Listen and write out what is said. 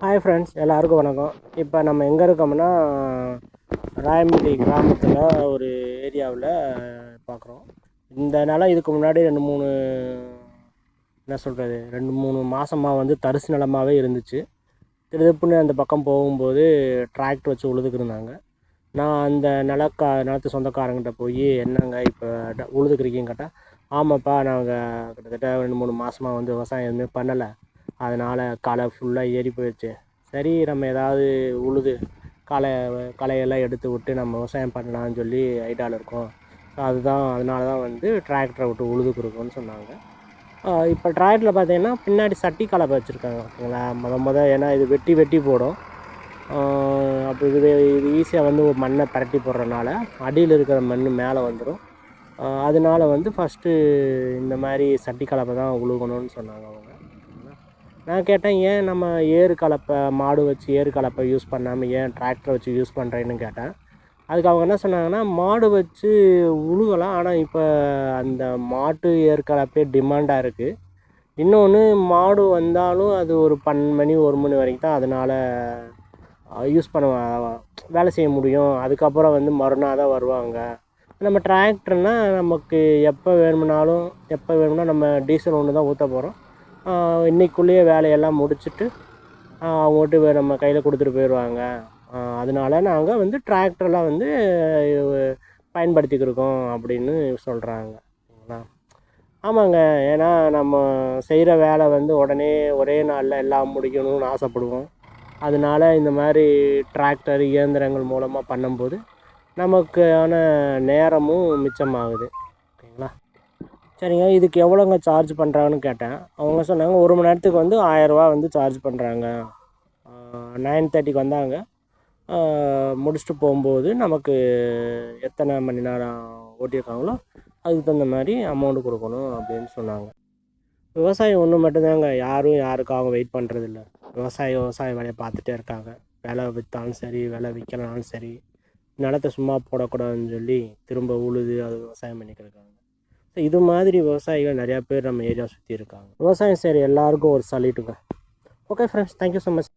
Hi friends எல்லாருக்கும் வணக்கம். இப்போ நம்ம எங்கே இருக்கோம்னா ராயம்பட்டி கிராமத்தில் ஒரு ஏரியாவில் பார்க்குறோம் இந்த நிலம் இதுக்கு முன்னாடி ரெண்டு மூணு என்ன சொல்கிறது ரெண்டு மூணு மாதமாக வந்து தரிசு நிலமாகவே இருந்துச்சு. திருப்புன்னு அந்த பக்கம் போகும்போது டிராக்டர் வச்சு உழுதுக்கிருந்தாங்க நான் அந்த நிலக்கா நிலத்து சொந்தக்காரங்கிட்ட போய் என்னங்க இப்போ ட- உழுதுக்கிறீங்கன்னு கேட்டால் ஆமாப்பா நாங்கள் கிட்டத்தட்ட ரெண்டு மூணு மாதமாக வந்து விவசாயம் எதுவுமே பண்ணலை. அதனால் களை ஃபுல்லாக ஏறி போயிடுச்சு சரி நம்ம ஏதாவது உழுது களை களையெல்லாம் எடுத்து விட்டு நம்ம விவசாயம் பண்ணலாம்னு சொல்லி ஐடியாவில் இருக்கோம். ஸோ அதுதான் அதனால தான் வந்து டிராக்டரை விட்டு உழுது கொடுக்கணும்னு சொன்னாங்க. இப்போ டிராக்டரில் பார்த்தீங்கன்னா பின்னாடி சட்டி கலப்பை வச்சுருக்காங்க ஓகேங்களா முத முத ஏன்னா இது வெட்டி வெட்டி போடும். அப்போ இது இது ஈஸியாக வந்து ஒரு மண்ணை பரட்டி போடுறதுனால அடியில் இருக்கிற மண் மேலே வந்துடும் அதனால வந்து ஃபஸ்ட்டு இந்த மாதிரி சட்டி கலப்பை தான் உழுகணும்னு சொன்னாங்க அவங்க. நான் கேட்டேன் ஏன் நம்ம ஏறு கலப்பை மாடு வச்சு ஏறு கலப்பை யூஸ் பண்ணாமல் ஏன் டிராக்டரை வச்சு யூஸ் பண்ணுறேன்னு கேட்டேன். அதுக்கு அவங்க என்ன சொன்னாங்கன்னா மாடு வச்சு உழுகலாம் ஆனால் இப்போ அந்த மாட்டு ஏறு கலப்பே டிமாண்டாக இருக்குது இன்னொன்று மாடு வந்தாலும் அது ஒரு பன்னெண்டு மணி ஒரு மணி வரைக்கும் தான் அதனால் யூஸ் பண்ண வேலை செய்ய முடியும். அதுக்கப்புறம் வந்து மறுநாள் தான் வருவாங்க. நம்ம டிராக்டர்னால் நமக்கு எப்போ வேணும்னாலும் எப்போ வேணும்னா நம்ம டீசல் ஒன்று தான் ஊற்ற போகிறோம் இன்னைக்குள்ளேயே வேலையெல்லாம் முடிச்சுட்டு அவங்ககிட்ட நம்ம கையில் கொடுத்துட்டு போயிடுவாங்க அதனால் அதனால நாங்கள் வந்து டிராக்டர்லாம் வந்து பயன்படுத்திக்கிருக்கோம் அப்படின்னு சொல்கிறாங்க சரிங்களா? ஆமாங்க. ஏன்னா நம்ம செய்கிற வேலை வந்து உடனே ஒரே நாளில் எல்லாம் முடிக்கணும்னு ஆசைப்படுவோம். அதனால இந்த மாதிரி டிராக்டர் இயந்திரங்கள் மூலமாக பண்ணும்போது நமக்கான நேரமும் மிச்சமாகுது. ஓகேங்களா சரிங்க இதுக்கு எவ்வளோங்க சார்ஜ் பண்ணுறாங்கன்னு கேட்டேன். அவங்க சொன்னாங்க ஒரு மணி நேரத்துக்கு வந்து ஆயரூவா வந்து சார்ஜ் பண்ணுறாங்க நைன் தேர்ட்டிக்கு வந்தாங்க. முடிச்சுட்டு போகும்போது நமக்கு எத்தனை மணி நேரம் ஓட்டியிருக்காங்களோ அதுக்கு தகுந்த மாதிரி அமௌண்ட் கொடுக்கணும் அப்படின்னு சொன்னாங்க. விவசாயம் ஒன்று மட்டும்தாங்க. யாரும் யாருக்காகவும் வெயிட் பண்ணுறதில்ல விவசாயம் விவசாய வேலையை பார்த்துட்டே இருக்காங்க. விலை விற்றாலும் சரி விலை விற்கலனாலும் சரி நிலத்தை சும்மா போடக்கூடாதுன்னு சொல்லி திரும்ப உழுது அது விவசாயம் பண்ணிக்கிருக்காங்க ஸோ இது மாதிரி விவசாயிகள் நிறையா பேர் நம்ம ஏரியா சுற்றி இருக்காங்க. விவசாயம் செய்கிற எல்லாருக்கும் ஒரு சல்யூட்டுங்க. Okay friends thank you so much